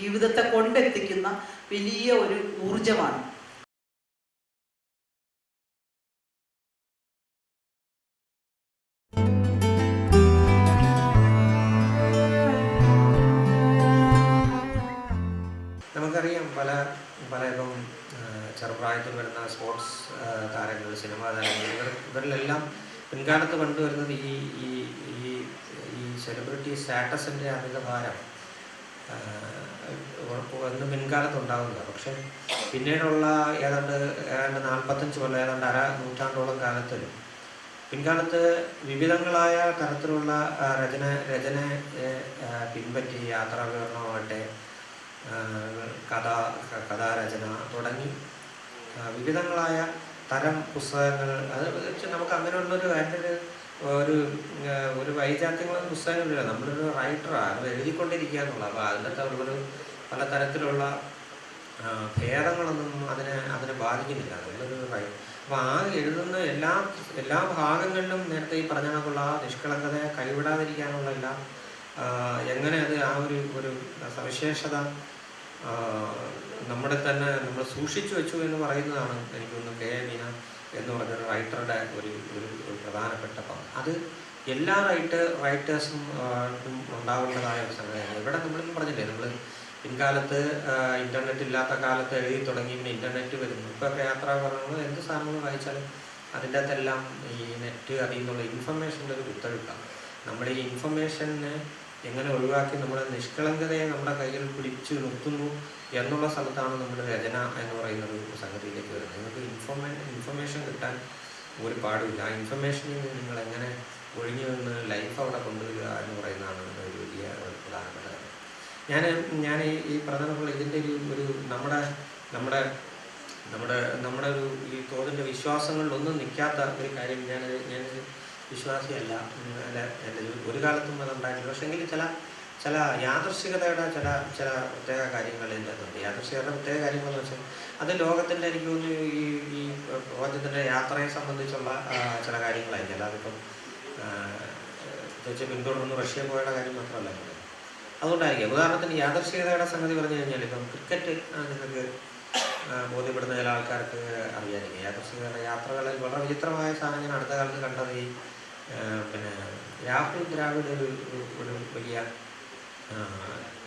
ജീവിതത്തെ കൊണ്ടെത്തിക്കുന്ന വലിയ ഒരു ഊർജമാണ് നമുക്കറിയാം പല പല ഇപ്പം ചെറുപ്രായത്തിൽ വരുന്ന സ്പോർട്സ് താരങ്ങൾ സിനിമാ താരങ്ങൾ ഇവർ ഇവരിലെല്ലാം പിൻകാലത്ത് കണ്ടുവരുന്നത് ഈ ഈ ഈ സെലിബ്രിറ്റി സ്റ്റാറ്റസിന്റെ അമിതഭാരം. ആ, മുൻകാലത്ത് ഉണ്ടാകുന്നത് പക്ഷെ പിന്നീടുള്ള ഏതാണ്ട് ഏതാണ്ട് നാൽപ്പത്തഞ്ച് കൊല്ലം ഏതാണ്ട് അര നൂറ്റാണ്ടോളം കാലത്തിൽ പിൻകാലത്ത് വിവിധങ്ങളായ തരത്തിലുള്ള രചന രചന പിൻപറ്റി യാത്രാ വിവരണമാകട്ടെ കഥ കഥാരചന തുടങ്ങി. വിവിധങ്ങളായ തരം പുസ്തകങ്ങൾ അത് നമുക്ക് അങ്ങനെയുള്ളൊരു അതിന്റെ ഒരു ഒരു ഒരു പുസ്തകം ഇല്ല നമ്മളൊരു റൈറ്ററാണ് അത് എഴുതിക്കൊണ്ടിരിക്കുക എന്നുള്ളത് അപ്പോൾ അതിന്റെ ഒരു പല തരത്തിലുള്ള ഭേദങ്ങളൊന്നും അതിനെ അതിനെ ബാധിക്കുന്നില്ല. നമ്മളൊരു റൈ അപ്പോൾ ആ എഴുതുന്ന എല്ലാ എല്ലാ ഭാഗങ്ങളിലും നേരത്തെ ഈ പറഞ്ഞ കണക്കുള്ള ആ നിഷ്കളങ്കതയെ കൈവിടാതിരിക്കാനുള്ള എല്ലാ എങ്ങനെ അത് ആ ഒരു ഒരു സവിശേഷത നമ്മുടെ തന്നെ നമ്മൾ സൂക്ഷിച്ചു വെച്ചു എന്ന് പറയുന്നതാണ് എനിക്കൊന്ന് കെ എ മീന എന്ന് പറഞ്ഞൊരു റൈറ്ററുടെ ഒരു ഒരു പ്രധാനപ്പെട്ട പദം അത് എല്ലാ റൈറ്റ് റൈറ്റേഴ്സും ഉണ്ടാവേണ്ടതായ ഒരു സംഗതിയാണ്. ഇവിടെ നമ്മളിപ്പോൾ പറഞ്ഞില്ലേ? നമ്മൾ പിൻകാലത്ത് ഇന്റർനെറ്റ് ഇല്ലാത്ത കാലത്ത് എഴുതി തുടങ്ങി പിന്നെ ഇന്റർനെറ്റ് വരുന്നു. ഇപ്പോൾ യാത്രാ എന്ത് സാധനങ്ങൾ വായിച്ചാലും അതിന്റെ അകത്തെല്ലാം ഈ നെറ്റ് അതിൽ നിന്നുള്ള ഇൻഫർമേഷന്റെ ഒരു കുത്തൊഴുക്കാണ് നമ്മൾ ഈ ഇൻഫർമേഷനെ എങ്ങനെ ഒഴിവാക്കി നമ്മുടെ നിഷ്കളങ്കതയെ നമ്മുടെ കയ്യിൽ പിടിച്ചു നിർത്തുന്നു എന്നുള്ള സ്ഥലത്താണ് നമ്മുടെ രചന എന്ന് പറയുന്ന ഒരു സംഗതിയിലേക്ക് വരുന്നത്. നിങ്ങൾക്ക് ഇൻഫോർമേ ഇൻഫർമേഷൻ കിട്ടാൻ ഒരു പാടുമില്ല ആ ഇൻഫർമേഷനിൽ നിന്ന് നിങ്ങൾ എങ്ങനെ ഒഴിഞ്ഞു നിന്ന് ലൈഫ് അവിടെ കൊണ്ടുവരിക എന്ന് പറയുന്നതാണ് ഒരു വലിയ പ്രധാനപ്പെട്ട കാര്യം. ഞാൻ ഞാൻ ഈ പറഞ്ഞപ്പോൾ ഇതിന്റെ ഒരു ഒരു നമ്മുടെ നമ്മുടെ നമ്മുടെ നമ്മുടെ ഒരു ഈ തോതിന്റെ വിശ്വാസങ്ങളിലൊന്നും നിൽക്കാത്ത ഒരു കാര്യം ഞാൻ ഞാനൊരു വിശ്വാസിയല്ല. അല്ല ഒരു കാലത്തും അതുണ്ടായിട്ടില്ല. പക്ഷേ എങ്കിൽ ചില ചില യാദൃശികതയുടെ ചില ചില പ്രത്യേക കാര്യങ്ങൾ എന്റെ അതുണ്ട് യാദൃശികതയുടെ പ്രത്യേക കാര്യങ്ങളെന്ന് വെച്ചാൽ അത് ലോകത്തിന്റെ എനിക്ക് തോന്നുന്നു ഈ ഈ പ്രപഞ്ചത്തിന്റെ യാത്രയെ സംബന്ധിച്ചുള്ള ചില കാര്യങ്ങളായിരിക്കും. ഇപ്പം പ്രത്യേകിച്ച് പിന്തുടർന്ന് റഷ്യ പോയുടെ കാര്യം മാത്രമല്ല. അതുകൊണ്ടായിരിക്കും. ഉദാഹരണത്തിന് യാദർശികതയുടെ സംഗതി പറഞ്ഞു കഴിഞ്ഞാൽ ഇപ്പം ക്രിക്കറ്റ് നിങ്ങൾക്ക് ബോധ്യപ്പെടുന്ന ചില ആൾക്കാർക്ക് അറിയാനിരിക്കും യാദർശികതയുടെ യാത്രകളിൽ വളരെ വിചിത്രമായ സാധനം ഞാൻ അടുത്ത കാലത്ത് കണ്ടത് ഈ പിന്നെ രാഹുൽ ദ്രാവിഡ് ഒരു ഒരു- വലിയ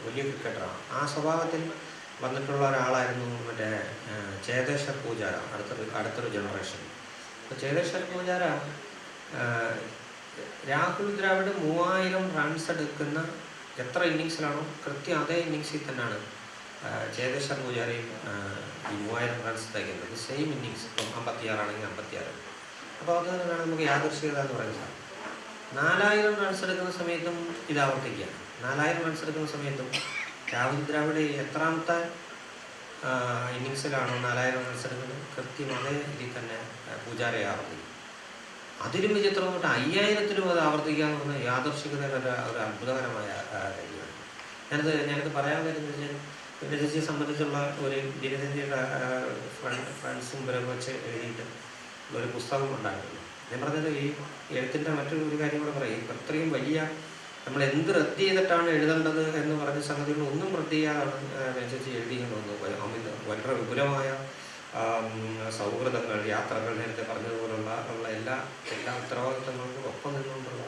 വലിയ ക്രിക്കറ്ററാണ് ആ സ്വഭാവത്തിൽ വന്നിട്ടുള്ള ഒരാളായിരുന്നു മറ്റേ ചേതേശ്വർ പൂജാര അടുത്തൊരു അടുത്തൊരു ജനറേഷൻ അപ്പോൾ ചേതേശ്വർ പൂജാര രാഹുൽ ദ്രാവിഡ് മൂവായിരം റൺസ് എടുക്കുന്ന എത്ര ഇന്നിങ്സിലാണോ കൃത്യം അതേ ഇന്നിങ്സിൽ തന്നെയാണ് ചേതേശ്വർ പൂജാരയും ഈ മൂവായിരം റൺസ് തയ്ക്കുന്നത് സെയിം ഇന്നിങ്സ് ഇപ്പം അമ്പത്തിയാറാണെങ്കിൽ അമ്പത്തിയാറ്. അപ്പോൾ അത് നമുക്ക് യാദൃശ്ചികത എന്ന് പറയുന്നത് നാലായിരം റൺസ് എടുക്കുന്ന സമയത്തും ഇത് ആവർത്തിക്കുകയാണ് നാലായിരം റൺസ് എടുക്കുന്ന സമയത്തും രാഹുൽ ദ്രാവിഡ് എത്രാമത്തെ ഇന്നിങ്സിലാണോ നാലായിരം റൺസ് എടുക്കുന്നത് കൃത്യം അതേ രീതിയിൽ തന്നെ പൂജാരയെ ആവർത്തിക്കും. അതിലും വിചിത്രം തൊട്ട് അയ്യായിരത്തിലും അത് ആവർത്തിക്കുക എന്ന് പറഞ്ഞാൽ യാദർശികതയുടെ ഒരു അത്ഭുതകരമായ കാര്യമാണ്. ഞാനത് ഞാനത് പറയാൻ വരുന്നത് വെച്ചാൽ ദിനചര്യയെ സംബന്ധിച്ചുള്ള ഒരു ദിനചര്യയുടെ ഫ്രണ്ട്സും വരെ വെച്ച് എഴുതിയിട്ട് ഒരു പുസ്തകം ഉണ്ടായിരുന്നു. ഞാൻ പറഞ്ഞത് ഈ എഴുത്തിന്റെ മറ്റൊരു ഒരു കാര്യം കൂടെ പറയും. അത്രയും വലിയ നമ്മൾ എന്ത് റദ്ദ് ചെയ്തിട്ടാണ് എഴുതേണ്ടത് എന്ന് പറഞ്ഞ സംഗതികൾ ഒന്നും റദ്ദ് ചെയ്യാതാണ് അനുസരിച്ച് എഴുതിയെന്ന് തോന്നുന്നു. വളരെ വിപുലമായ സൗഹൃദങ്ങൾ യാത്രകൾ നേരത്തെ പറഞ്ഞതുപോലുള്ള ഉള്ള എല്ലാ എല്ലാ ഉത്തരവാദിത്തങ്ങൾക്കും ഒപ്പം നിന്നുകൊണ്ടുള്ള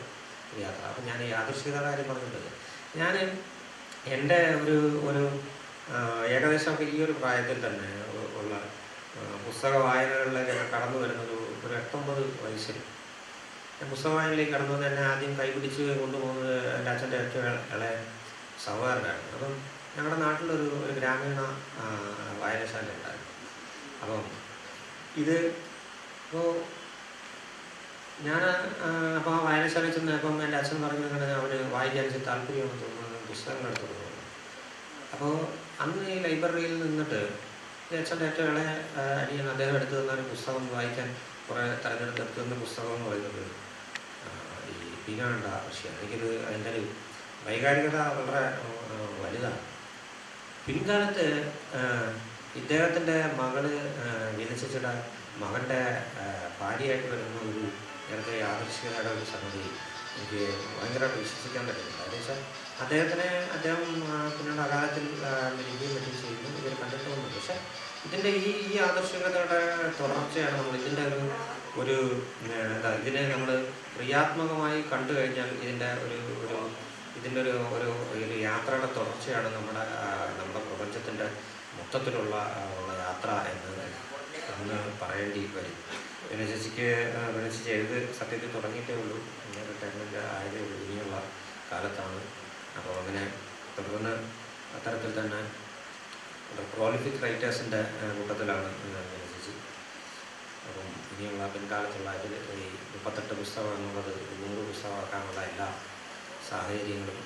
യാത്ര. അപ്പം ഞാൻ യാദൃശ്ചികത കാര്യം പറഞ്ഞിട്ടുണ്ട്. ഞാൻ എന്റെ ഒരു ഒരു ഏകദേശം ഈ ഒരു പ്രായത്തിൽ തന്നെ ഉള്ള പുസ്തക വായനകളിലേക്കൊക്കെ കടന്നു വരുന്നൊരു എട്ടൊമ്പത് വയസ്സിൽ. ഞാൻ പുസ്തക വായനയിലേക്ക് കടന്നു എന്നെ ആദ്യം കൈപിടിച്ച് കൊണ്ടുപോകുന്നത് എന്റെ അച്ഛന്റെ ഏറ്റവും ഇള- ഇളയ സഹോദരനായിരുന്നു. അപ്പം ഞങ്ങളുടെ നാട്ടിലൊരു ഒരു ഗ്രാമീണ വായനശാല ഉണ്ടായിരുന്നു. അപ്പം ഇത് ഇപ്പോൾ ഞാൻ അപ്പോൾ ആ വായനശാല ചെന്ന് അപ്പം എന്റെ അച്ഛൻ പറഞ്ഞു കണ്ടത് അവർ വായിക്കാൻ വെച്ച് താല്പര്യമാണ് തോന്നുന്നത് പുസ്തകങ്ങൾ എടുത്തു അപ്പോൾ അന്ന് ഈ ലൈബ്രറിയിൽ നിന്നിട്ട് അച്ഛന്റെ ഏറ്റവും ഇളയ അടിയാണ് അദ്ദേഹം എടുത്തു തന്ന ഒരു പുസ്തകം വായിക്കാൻ കുറേ തെരഞ്ഞെടുത്തെടുത്തുന്ന പുസ്തകം എന്ന് പറയുന്നത് ഈ പീനാണ്ട പക്ഷേ എനിക്കത് അതിന്റെ ഒരു വൈകാരികത വളരെ വലുതാണ്. പിൻകാലത്ത് ഇദ്ദേഹത്തിന്റെ മകൾ ആ, വിനശിച്ചിട മകന്റെ ഭാര്യയായിട്ട് വരുന്ന ഒരു നേരത്തെ യാദൃശ ശശികലയുടെ ഒരു സംഗതി എനിക്ക് ഭയങ്കരമായിട്ട് വിശ്വസിക്കാൻ പറ്റുന്നില്ല. അതെന്ന് വെച്ചാൽ അദ്ദേഹത്തിനെ അദ്ദേഹം പിന്നീട് അകാലത്തിൽ മരിക്കുകയും മറ്റും ചെയ്യുന്നു. ഇവർ കണ്ടെത്തുന്നുണ്ട് പക്ഷെ ഇതിന്റെ ഈ ഈ ആദർശികതയുടെ തുടർച്ചയാണ് നമ്മൾ ഇതിന്റെ ഒരു ഒരു എന്താ ഇതിനെ നമ്മൾ ക്രിയാത്മകമായി കണ്ടു കഴിഞ്ഞാൽ ഇതിന്റെ ഒരു ഒരു ഇതിന്റെ ഒരു ഒരു ഒരു യാത്രയുടെ തുടർച്ചയാണ് നമ്മുടെ നമ്മുടെ പ്രപഞ്ചത്തിന്റെ മൊത്തത്തിലുള്ള ഉള്ള യാത്ര എന്ന് അന്ന് പറയേണ്ടി വരും. പിന്നെ ചേച്ചിക്ക് പിന്നെ ചേച്ചി എഴുത് സത്യത്തിൽ തുടങ്ങിയിട്ടേ ഉള്ളൂ. ഇങ്ങനെ റിട്ടയർമെന്റ് ആയതേ ഉള്ളൂ. ഇനിയുള്ള കാലത്താണ്. അപ്പോൾ അങ്ങനെ തുടർന്ന് അത്തരത്തിൽ തന്നെ പ്രോളിഫിക് റൈറ്റേഴ്സിന്റെ കൂട്ടത്തിലാണ് പിന്നെ ചേച്ചി അപ്പം ഇനിയുള്ള പിൻകാലത്തുള്ള അതിൽ ഈ മുപ്പത്തെട്ട് പുസ്തകം എന്നുള്ളത് നൂറ് പുസ്തകമാക്കാനുള്ള എല്ലാ സാഹചര്യങ്ങളും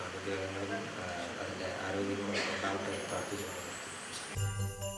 അനുഗ്രഹങ്ങളും അതിന്റെ ആരോഗ്യങ്ങളും ഉണ്ടാവട്ടെ പ്രാർത്ഥിച്ചു പ്രാർത്ഥിച്ചുകൊണ്ട്